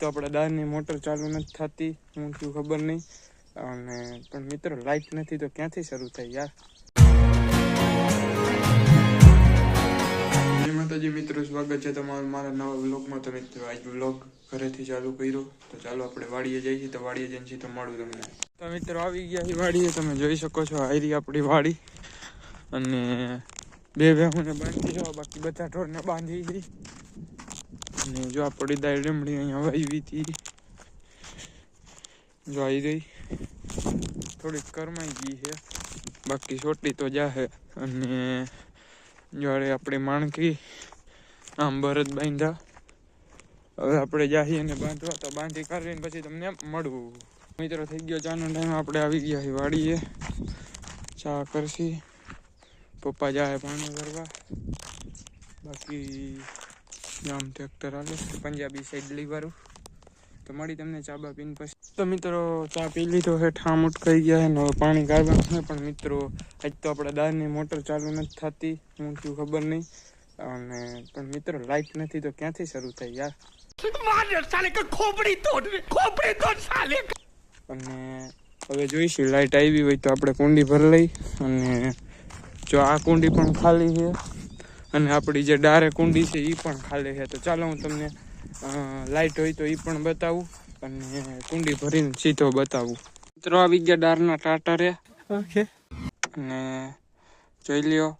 તો આપણે દાળની મોટર ચાલુ નથી થતી હું શું ખબર નહીં. અને પણ મિત્રો લાઈટ નથી તો ક્યાંથી શરૂ થાય યાર? માતાજી મિત્રો સ્વાગત છે તમારું મારા નવા વ્લોગમાં તો મિત્રો આજ વ્લોગ ઘરેથી ચાલુ કર્યો. તો ચાલો આપણે વાડીએ જઈએ તો વાડીએ જઈએ છીએ તો મળું તમને. તો મિત્રો આવી ગયા છે વાડીએ. તમે જોઈ શકો છો આયરી આપણી વાડી. અને બે ભેહુંને બાંધી જવા બાકી બધા ઢોરને બાંધી છે અને જો આ પડી દાળ લીમડી અહીંયા વાવી હતી. જો આવી ગઈ. થોડીક કરમાઈ ગઈ છે. બાકી છોટી તો જાહે. અને જ્યારે આપણે માણકી આમ ભરત બાંધ્યા. હવે આપણે જાહીએ ને બાંધવા તો બાંધી કાઢીને પછી તમને મળવું મિત્રો, થઈ ગયો ચાનો ટાઈમ. આપણે આવી ગયા છીએ વાડીએ. ચા કરશી. પપ્પા જાય પાણી ભરવા. બાકી જામ ટ્રેક્ટર હાલે પંજાબી સાઈડ વાળું તો મળી તમને ચા બા પીને પછી. તો મિત્રો ચા પી લીધો છે ઠામ ઉટકાઈ ગયા છે ને હવે પાણી કાઢવાનું છે પણ મિત્રો આજ તો આપણે દાળની મોટર ચાલુ નથી થતી હું થયું ખબર નહીં. અને પણ મિત્રો લાઈટ નથી તો ક્યાંથી શરૂ થાય યાર? અને હવે જોઈશું લાઈટ આવી હોય તો આપણે કુંડી ભરી લઈ. અને જો આ કુંડી પણ ખાલી છે અને આપણી જે ડારે કુંડી છે એ પણ ખાલી છે. તો ચાલો હું તમને લાઈટ હોય તો એ પણ બતાવું અને કુંડી ભરીને સીધો બતાવું. મિત્રો આવી ગયા ડારના ટાટરે. ઓકે. અને જોઈ લ્યો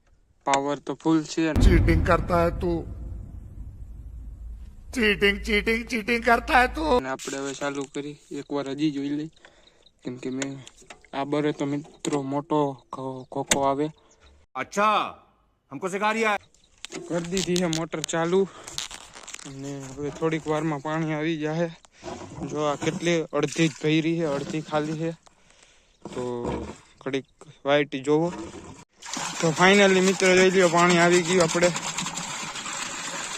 પાવર તો ફૂલ છે ચીટિંગ કરતા હે તું. ચીટિંગ ચીટિંગ ચીટિંગ કરતા હે તું. અને આપણે હવે ચાલુ કરી. એકવાર હજી જોઈ લઈ. કેમ કે મેં આ બરે તો મિત્રો મોટો ખોખો આવે. અચ્છા હમકો સિખા રહ્યા કરી દીધી છે, મોટર ચાલુ. અને હવે થોડીક વારમાં પાણી આવી જાય જો આ કેટલી અડધી જ ભરી છે, અડધી ખાલી છે. તો ઘડીક વાઈટ જોવો. તો ફાઇનલી મિત્ર જોઈ લ્યો, પાણી આવી ગયું આપણે.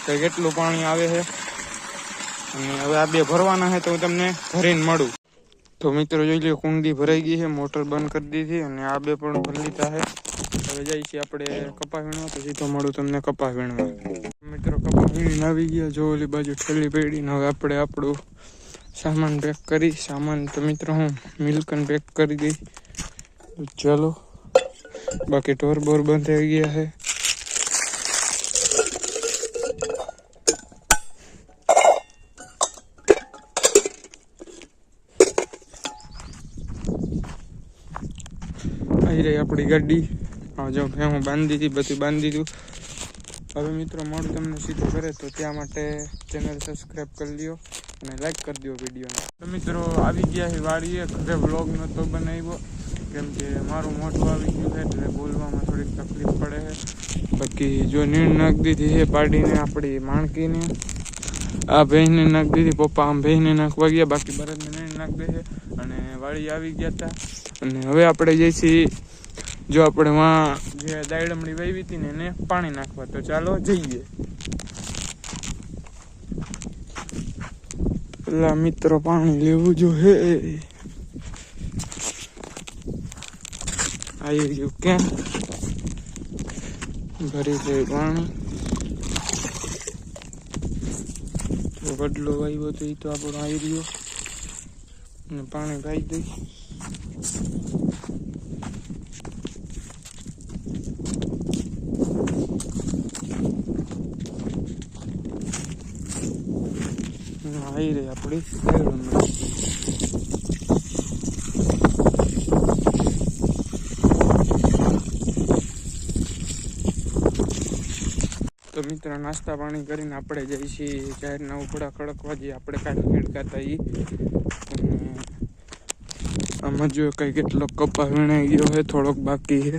કે કેટલું પાણી આવે છે. અને હવે આ બે ભરવાના છે, તો તમને ભરીને મળું. તો મિત્રો જોઈ લઈએ કુંડી ભરાઈ ગઈ છે, મોટર બંધ કરી દીધી અને આ બે પણ ભરી લીધા છે. હવે જઈએ છીએ આપણે કપા વીણવા તો સીધો મળું તમને કપા વીણવા મિત્રો કપા વીણીને આવી ગયા, જો ઓલી બાજુ ઠેલી પેડીને હવે આપણે આપણું સામાન પેક કરી, સામાન તો મિત્રો હું મિલ્કન પેક કરી દઈ તો ચાલો, બાકી ટોર બોર બંધ થઈ ગયા છે. આવી રહી આપણી ગાડી. જો હું બાંધી હતી બધું બાંધી દીધું હવે મિત્રો મળું તમને સીધું કરે તો ત્યાં માટે ચેનલ સબસ્ક્રાઈબ કરી લ્યો અને લાઈક કરી દો વિડીયોને. મિત્રો આવી ગયા છે વાડીએ, ઘરે વ્લોગ નહોતો બનાવ્યો. કેમ કે મારું મોટું આવી ગયું છે, એટલે બોલવામાં થોડીક તકલીફ પડે છે. બાકી જો નીણ નાખી દીધી છે પાડીને આપણી માણકીને. આ ભેંસને નાખ દીધી, પપ્પા આમ ભેંસને નાખવા ગયા બાકી બળદને નહીં નાખ દે અને વાળી આવી ગયા હતા અને હવે આપણે જઈશું જો આપણે વાં જે દાયડમડી વહેવી હતી ને એને પાણી નાખવા. તો ચાલો જઈએ. પેલા મિત્રો પાણી લેવું જો હે. આવી ગયું કેમ ભરી દે પાણી. વડલો વાવ્યો તો એ તો આપણો આવી રહ્યો. અને પાણી પાઈ દઈ. આવી રહી આપણી. મિત્રો, નાસ્તા પાણી કરીને આપણે જઈએ છીએ. જાહેરના ઉપડા ખડકવા જઈએ આપણે કાંઈ ખેડકાતા એ આમાં જો કંઈ કેટલો કપા વીણાઈ ગયો છે થોડોક બાકી છે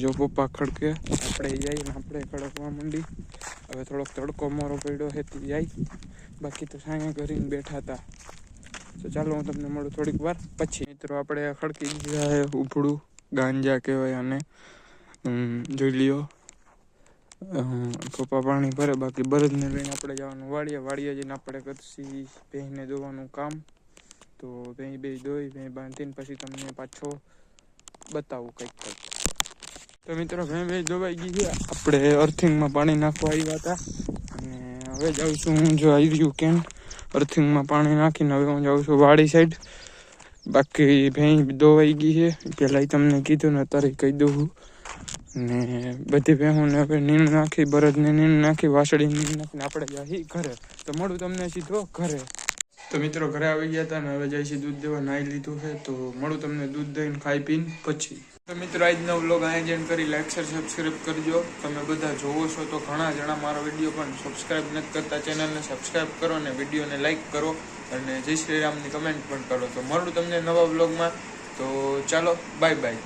જો પપ્પા ખડકે, આપણે જઈને આપણે ખડકવા માંડી. હવે થોડોક તડકો મોરો પડ્યો છે તે જાય. બાકી તો સાંજે કરીને બેઠા હતા તો ચાલો હું તમને મળું થોડીક વાર. પછી મિત્રો આપણે ખડકી ગયા છે ઉપડું ગાંજા કહેવાય અને જોઈ લ્યો. પપ્પા પાણી ભરે, બાકી બળદને લઈને આપણે જવાનું વાડીએ વાડીએ જઈને આપણે કરશી ભેંને દોવાનું કામ. તો ભેં બે દોઈ ભેં બાંધીને પછી તમને પાછો બતાવું કંઈક કંઈક. તો મિત્રો ભેં ભેં દોવાઈ ગઈ છે. આપણે અર્થિંગમાં પાણી નાખવા આવ્યા હતા. અને હવે જાઉં છું હું જો આવી રહ્યું કેમ અર્થિંગમાં પાણી નાખીને હવે હું જાઉં છું વાડી સાઈડ બાકી ભેં દોવાઈ ગઈ છે. પહેલાં તમને કીધું ને અત્યારે કહી દઉં ને બધી ભેંસોને હવે નીણ નાખી બળદને નીણ નાખી વાસળી નીણ નાખીને આપણે જઈએ ઘરે. તો મળું તમને સીધો ઘરે. તો મિત્રો ઘરે આવી ગયા હતા ને હવે જાય છે દૂધ દેવા નાહી લીધું છે. તો મળું તમને દૂધ દઈને ખાઈ પીને પછી. તો મિત્રો આજનો વ્લોગ અહીંયા જેમ કરી. લાઈક શેર સબસ્ક્રાઈબ કરજો. તમે બધા જોવો છો તો ઘણા જણા મારો વીડિયો પણ સબસ્ક્રાઈબ નથી કરતા. ચેનલને સબસ્ક્રાઈબ કરો અને વિડીયોને લાઈક કરો અને જય શ્રી રામની કમેન્ટ પણ કરો. તો મળું તમને નવા વ્લોગમાં તો ચાલો બાય બાય